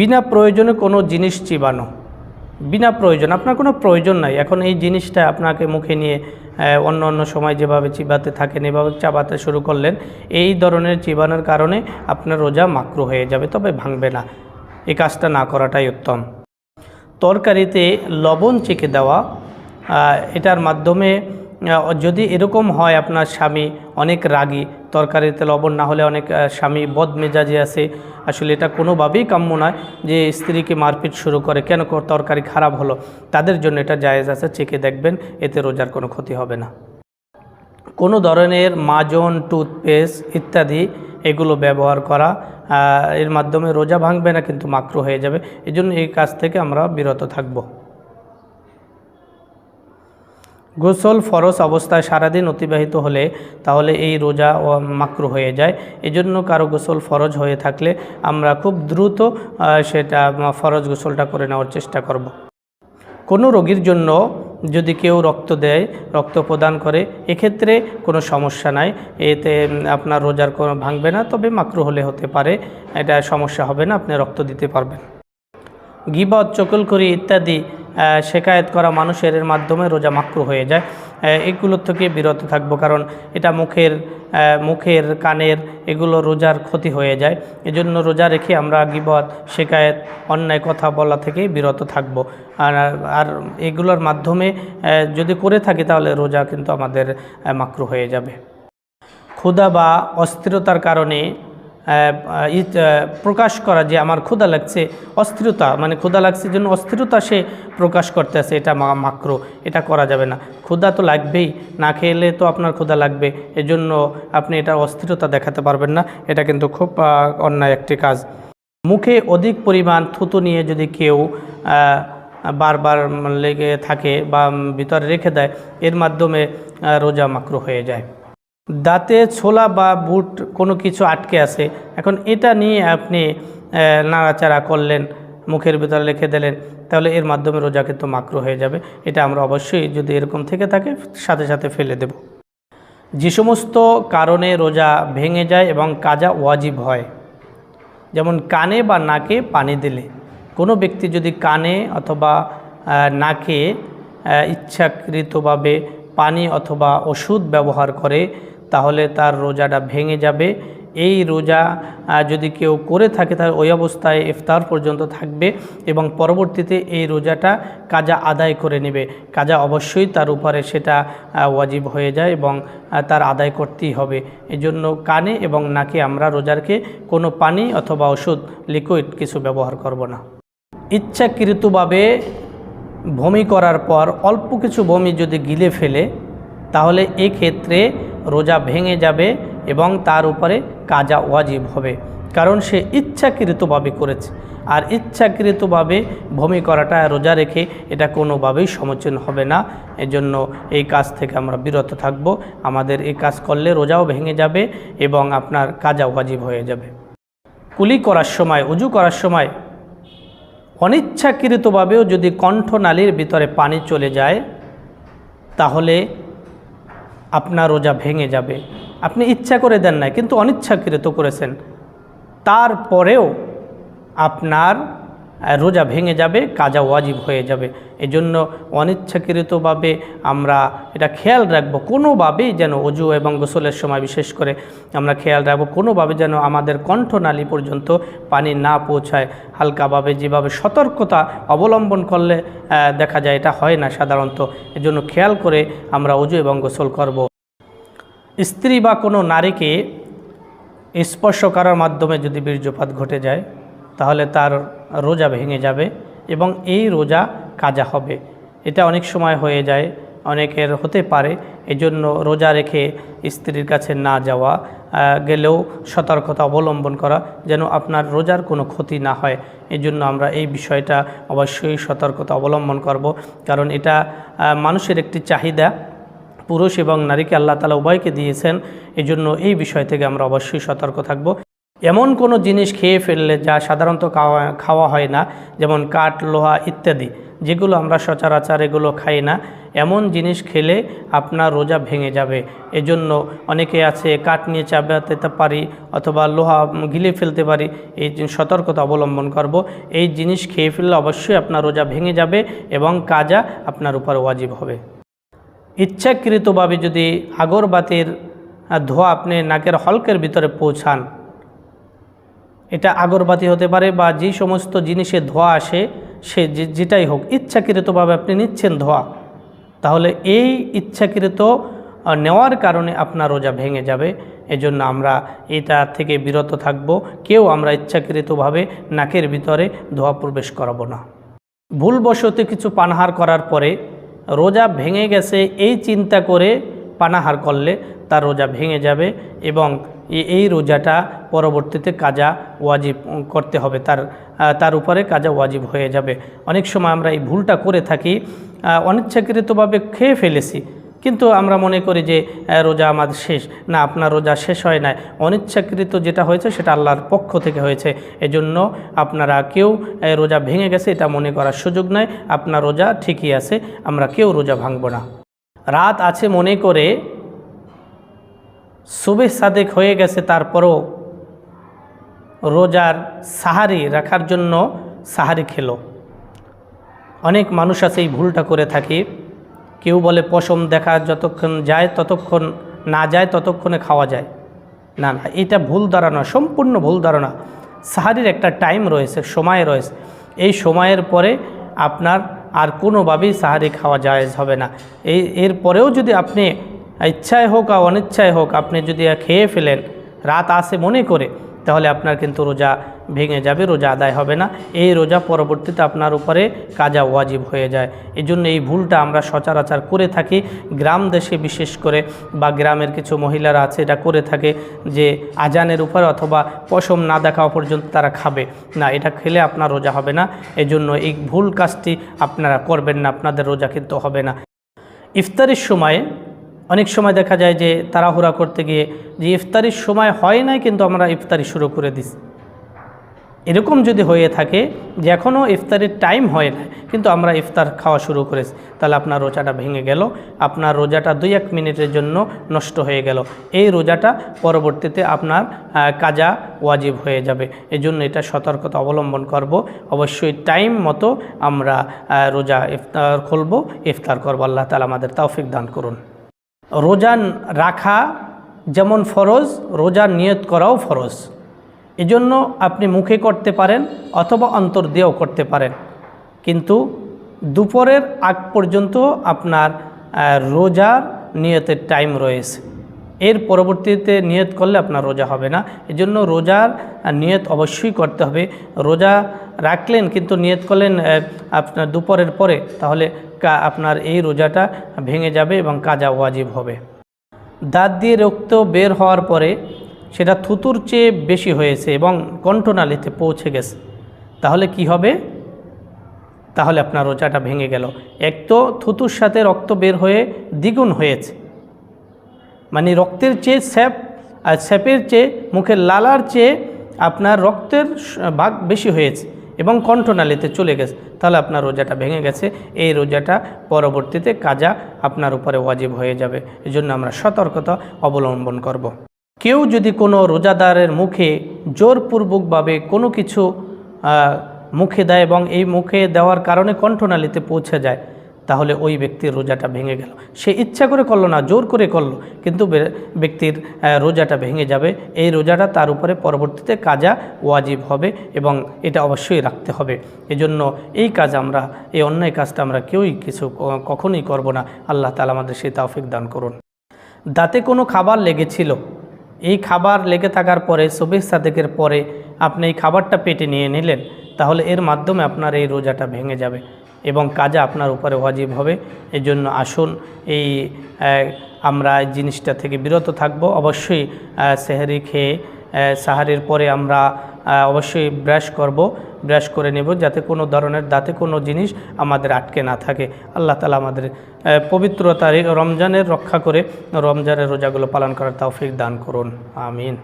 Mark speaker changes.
Speaker 1: বিনা প্রয়োজনে কোনো জিনিস চিবানো। বিনা প্রয়োজন, আপনার কোনো প্রয়োজন নাই। এখন এই জিনিসটা আপনাকে মুখে নিয়ে অন্য অন্য সময় যেভাবে চিবাতে থাকেন, এভাবে চাবাতে শুরু করলেন, এই ধরনের চিবানোর কারণে আপনার রোজা মাকরু হয়ে যাবে, তবে ভাঙবে না। এই কাজটা না করাটাই উত্তম। তরকারিতে লবণ চেকে দেওয়া এটার মাধ্যমে যদি এরকম হয় আপনার স্বামী অনেক রাগী, তরকারিতে লবণ না হলে অনেক স্বামী বদমেজাজি আছে, আসলে এটা কোনোভাবেই কাম্য নয় যে স্ত্রীকে মারপিট শুরু করে কেন তরকারি খারাপ হলো, তাদের জন্য এটা জায়েজ আছে চেকে দেখবেন, এতে রোজার কোনো ক্ষতি হবে না। কোনো ধরনের মাজন, টুথপেস্ট ইত্যাদি এগুলো ব্যবহার করা এর মাধ্যমে রোজা ভাঙবে না, কিন্তু মাকরু হয়ে যাবে এই জন্য এই কাজ থেকে আমরা বিরত থাকব। গোসল ফরজ অবস্থায় সারাদিন অতিবাহিত হলে তাহলে এই রোজা মাকরু হয়ে যায়। এজন্য কারও গোসল ফরজ হয়ে থাকলে আমরা খুব দ্রুত সেটা ফরজ গোসলটা করে নেওয়ার চেষ্টা করব। কোনো রোগীর জন্য যদি কেউ রক্ত দেয়, রক্ত প্রদান করে, এক্ষেত্রে কোনো সমস্যা নাই। এতে আপনার রোজার কোনো ভাঙবে না, তবে মাকরু হলে হতে পারে। এটা সমস্যা হবে না, আপনি রক্ত দিতে পারবেন। গিবত চকলখড়ি ইত্যাদি আহ, শেকায়েত করা মানুষের মাধ্যমে রোজা মাকরু হয়ে যায়। এগুলোর থেকে বিরত থাকব কারণ এটা মুখের মুখের কানের এগুলো রোজার ক্ষতি হয়ে যায়। এজন্য রোজা রেখে আমরা গিবত শেকায়েত অন্যায় কথা বলা থেকে বিরত থাকব। আর আর এগুলোর মাধ্যমে যদি করে থাকি তাহলে রোজা কিন্তু আমাদের মাকরু হয়ে যাবে। ক্ষুধা বা অস্থিরতার কারণে প্রকাশ করা যে আমার ক্ষুধা লাগছে, অস্থিরতা মানে ক্ষুধা লাগছে জন্য অস্থিরতা সে প্রকাশ করতেছে, এটা মাক্র, এটা করা যাবে না। ক্ষুধা তো লাগবেই, না খেলে তো আপনার ক্ষুধা লাগবে, এজন্য আপনি এটা অস্থিরতা দেখাতে পারবেন না, এটা কিন্তু খুব অন্যায় একটি কাজ। মুখে অধিক পরিমাণ থুতু নিয়ে যদি কেউ বারবার লেগে থাকে বা ভিতরে রেখে দেয়, এর মাধ্যমে রোজা মাকরু হয়ে যায়। দাঁতে, ছোলা বা বুট কোনো কিছু আটকে আছে। এখন এটা নিয়ে আপনি নাড়াচাড়া করলেন, মুখের ভিতরে রেখে দিলেন, তাহলে এর মাধ্যমে রোজা কিন্তু মাকরু হয়ে যাবে। এটা আমরা অবশ্যই যদি এরকম থেকে থাকে, সাথে সাথে ফেলে দেব। যে সমস্ত কারণে রোজা ভেঙে যায় এবং কাজা ওয়াজিব হয়, যেমন কানে বা নাকে পানি দিলে। কোনো ব্যক্তি যদি কানে অথবা নাকে ইচ্ছাকৃতভাবে পানি অথবা ওষুধ ব্যবহার করে তাহলে তার রোজাটা ভেঙে যাবে। এই রোজা যদি কেউ করে থাকে তার ওই অবস্থায় ইফতার পর্যন্ত থাকবে এবং পরবর্তীতে এই রোজাটা কাজা আদায় করে নেবে। কাজা অবশ্যই তার উপরে সেটা ওয়াজিব হয়ে যায় এবং তার আদায় করতেই হবে। এজন্য কানে এবং নাকে আমরা রোজারকে কোনো পানি অথবা ওষুধ, লিকুইড কিছু ব্যবহার করব না। ইচ্ছাকৃতভাবে বমি করার পর অল্প কিছু বমি যদি গিলে ফেলে, তাহলে এক্ষেত্রে রোজা ভেঙে যাবে এবং তার উপরে কাজা ওয়াজিব হবে। কারণ সে ইচ্ছাকৃতভাবে করেছে। আর ইচ্ছাকৃতভাবে ভূমি করাটা রোজা রেখে এটা কোনোভাবেই সমীচীন হবে না। এজন্য এই কাজ থেকে আমরা বিরত থাকব। আমাদের এই কাজ করলে রোজাও ভেঙে যাবে এবং আপনার কাজা ওয়াজিব হয়ে যাবে। কুলি করার সময়, উজু করার সময় অনিচ্ছাকৃতভাবেও যদি কণ্ঠনালীর ভিতরে পানি চলে যায়, তাহলে আপনার রোজা ভেঙে যাবে। আপনি ইচ্ছা করে দেন নাই কিন্তু অনিচ্ছাকৃত করেছেন। তারপরেও আপনার রোজা ভেঙে যাবে, কাজা ওয়াজিব হয়ে যাবে। এজন্য অনিচ্ছাকৃতভাবে আমরা এটা খেয়াল রাখব, কোনোভাবেই যেন অজু এবং গোসলের সময় বিশেষ করে আমরা খেয়াল রাখব, কোনোভাবে যেন আমাদের কণ্ঠনালী পর্যন্ত পানি না পৌঁছায়। হালকাভাবে যেভাবে সতর্কতা অবলম্বন করলে দেখা যায় এটা হয় না সাধারণত। এজন্য খেয়াল করে আমরা অজু এবং গোসল করব। স্ত্রী বা কোনো নারীকে স্পর্শ করার মাধ্যমে যদি বীর্যপাত ঘটে যায় তাহলে তার রোজা ভেঙে যাবে এবং এই রোজা কাজা হবে। এটা অনেক সময় হয়ে যায়, অনেকের হতে পারে। এজন্য রোজা রেখে স্ত্রীর কাছে না যাওয়া গেলেও সতর্কতা অবলম্বন করা যেন আপনার রোজার কোনো ক্ষতি না হয়। এজন্য আমরা এই বিষয়টা অবশ্যই সতর্কতা অবলম্বন করব, কারণ এটা মানুষের একটি চাহিদা। পুরুষ এবং নারীকে আল্লাহ তালা উভয়কে দিয়েছেন, এজন্য এই বিষয় থেকে আমরা অবশ্যই সতর্ক থাকব। এমন কোনো জিনিস খেয়ে ফেললে যা সাধারণত খাওয়া খাওয়া হয় না, যেমন কাঠ, লোহা ইত্যাদি, যেগুলো আমরা সচরাচার এগুলো খাই না, এমন জিনিস খেলে আপনার রোজা ভেঙে যাবে। এজন্য অনেকে আছে, কাঠ নিয়ে চাপাতে পারি অথবা লোহা গিলে ফেলতে পারি, এই সতর্কতা অবলম্বন করব। এই জিনিস খেয়ে ফেললে অবশ্যই আপনার রোজা ভেঙে যাবে এবং কাজা আপনার উপর ওয়াজিব হবে। ইচ্ছাকৃতভাবে যদি আগরবাতির ধোঁয়া আপনি নাকের হলকের ভিতরে পৌঁছান এটা আগরবাতি হতে পারে বা যে সমস্ত জিনিসে ধোঁয়া আসে, সে যেটাই হোক, ইচ্ছাকৃতভাবে আপনি নিচ্ছেন ধোঁয়া, তাহলে এই ইচ্ছাকৃত নেওয়ার কারণে আপনার রোজা ভেঙে যাবে। এজন্য আমরা এটা থেকে বিরত থাকব। কেউ আমরা ইচ্ছাকৃতভাবে নাকের ভিতরে ধোঁয়া প্রবেশ করাবো না। ভুলবশত কিছু পানাহার করার পরে রোজা ভেঙে গেছে, এই চিন্তা করে পানাহার করলে তার রোজা ভেঙে যাবে এবং এই রোজাটা পরবর্তীতে কাজা ওয়াজিব করতে হবে, তার তার উপরে কাজা ওয়াজিব হয়ে যাবে। অনেক সময় আমরা এই ভুলটা করে থাকি অনিচ্ছাকৃতভাবে খেয়ে ফেলেছি, কিন্তু আমরা মনে করি যে রোজা আমাদের শেষ। না, আপনার রোজা শেষ হয় না অনিচ্ছাকৃত যেটা হয়েছে সেটা আল্লাহর পক্ষ থেকে হয়েছে। এজন্য আপনারা কেউ রোজা ভেঙে গেছে এটা মনে করার সুযোগ নয় আপনার রোজা ঠিকই আছে, আমরা কেউ রোজা ভাঙব না। রাত আছে মনে করে সুবে সাদেক হয়ে গেছে, তারপরও রোজার সাহারি রাখার জন্য সাহারি খেলো। অনেক মানুষ আছে এই ভুলটা করে থাকে। কেউ বলে পশম দেখা যতক্ষণ যায় ততক্ষণ, না যায় ততক্ষণে খাওয়া যায়। না না, এটা ভুল ধারণা, সম্পূর্ণ ভুল ধারণা। সাহারির একটা টাইম রয়েছে, সময় রয়েছে। এই সময়ের পরে আপনার আর কোনোভাবেই সাহারি খাওয়া জায়েজ হবে না। এই এরপরেও যদি আপনি ইচ্ছায় হোক আর অনিচ্ছায় হোক, আপনি যদি খেয়ে ফেলেন, রাত আসে মনে করে, তাহলে আপনার কিন্তু রোজা ভেঙে যাবে, রোজা আদায় হবে না। এই রোজা পরবর্তীতে আপনার উপরে কাজা ওয়াজিব হয়ে যায়। এই জন্য এই ভুলটা আমরা সচরাচর করে থাকি। গ্রাম দেশে বিশেষ করে বা গ্রামের কিছু মহিলারা আছে এটা করে থাকে যে আজানের উপর অথবা পশম না দেখা পর্যন্ত তারা খাবে। না, এটা খেলে আপনার রোজা হবে না। এজন্য এই ভুল কাজটি আপনারা করবেন না, আপনাদের রোজা কিন্তু হবে না। ইফতারির সময়ে অনেক সময় দেখা যায় যে তাড়াহুড়া করতে গিয়ে যে ইফতারির সময় হয় নাই কিন্তু আমরা ইফতারি শুরু করে দিস এরকম যদি হয়ে থাকে যে এখনও ইফতারির টাইম হয় না কিন্তু আমরা ইফতার খাওয়া শুরু করেছি, তাহলে আপনার রোজাটা ভেঙে গেল, আপনার রোজাটা দুই এক মিনিটের জন্য নষ্ট হয়ে গেল। এই রোজাটা পরবর্তীতে আপনার কাজা ওয়াজিব হয়ে যাবে। এই জন্য এটা সতর্কতা অবলম্বন করব। অবশ্যই টাইম মতো আমরা রোজা ইফতার খুলব, ইফতার করব। আল্লাহ তালা আমাদের তৌফিক দান করুন। রোজা রাখা যেমন ফরজ রোজা নিয়ত করাও ফরজ। এজন্য আপনি মুখে করতে পারেন অথবা অন্তর দিয়েও করতে পারেন। কিন্তু দুপুরের আগ পর্যন্ত আপনার রোজার নিয়তের টাইম রয়েছে। এর পরবর্তীতে নিয়ত করলে আপনার রোজা হবে না। এজন্য রোজার নিয়ত অবশ্যই করতে হবে। রোজা রাখলেন কিন্তু নিয়ত করলেন আপনার দুপুরের পরে, তাহলে আপনার এই রোজাটা ভেঙে যাবে এবং কাজা ওয়াজিব হবে। দাঁত দিয়ে রক্ত বের হওয়ার পরে সেটা থুতুর চেয়ে বেশি হয়েছে এবং কণ্ঠনালীতে পৌঁছে গেছে। তাহলে কি হবে? তাহলে আপনার রোজাটা ভেঙে গেল। এক তো থুতুর সাথে রক্ত বের হয়ে দ্বিগুণ হয়েছে। মানে রক্তের চেয়ে স্যাপ, আর স্যাপের চেয়ে মুখের লালার চেয়ে আপনার রক্তের ভাগ বেশি হয়েছে এবং কণ্ঠনালীতে চলে গেছে। তাহলে আপনার রোজাটা ভেঙে গেছে। এই রোজাটা পরবর্তীতে কাজা আপনার উপরে ওয়াজিব হয়ে যাবে। এই জন্য আমরা সতর্কতা অবলম্বন করব। কেউ যদি কোনো রোজাদারের মুখে জোরপূর্বকভাবে কোনো কিছু মুখে দেয় এবং এই মুখে দেওয়ার কারণে কণ্ঠনালীতে পৌঁছে যায় তাহলে ওই ব্যক্তির রোজাটা ভেঙে গেল। সে ইচ্ছা করে করল না, জোর করে করল, কিন্তু ব্যক্তির রোজাটা ভেঙে যাবে। এই রোজাটা তার উপরে পরবর্তীতে কাজা ওয়াজিব হবে এবং এটা অবশ্যই রাখতে হবে। এজন্য এই কাজ আমরা, এই অন্যায় কাজটা আমরা কেউই কিছু কখনোই করব না। আল্লাহ তালা আমাদের সেই তাওফিক দান করুন। দাঁতে কোনো খাবার লেগেছিল? এই খাবার লেগে থাকার পরে সবির সাদেকের পরে আপনি এই খাবারটা পেটে নিয়ে নিলেন, তাহলে এর মাধ্যমে আপনার এই রোজাটা ভেঙে যাবে। এবং কাজা আপনার উপরে ওয়াজিব হবে। এই জন্য আসুন, এই আমরা এই জিনিসটা থেকে বিরত থাকব। অবশ্যই সেহারি খেয়ে সাহারির পরে আমরা অবশ্যই ব্রাশ করব। ব্রাশ করে নেব যাতে কোনো ধরনের দাঁতে কোনো জিনিস আমাদের আটকে না থাকে। আল্লাহ তালা আমাদের পবিত্রতার রমজানের রক্ষা করে রমজানের রোজাগুলো পালন করার তৌফিক দান করুন। আমিন।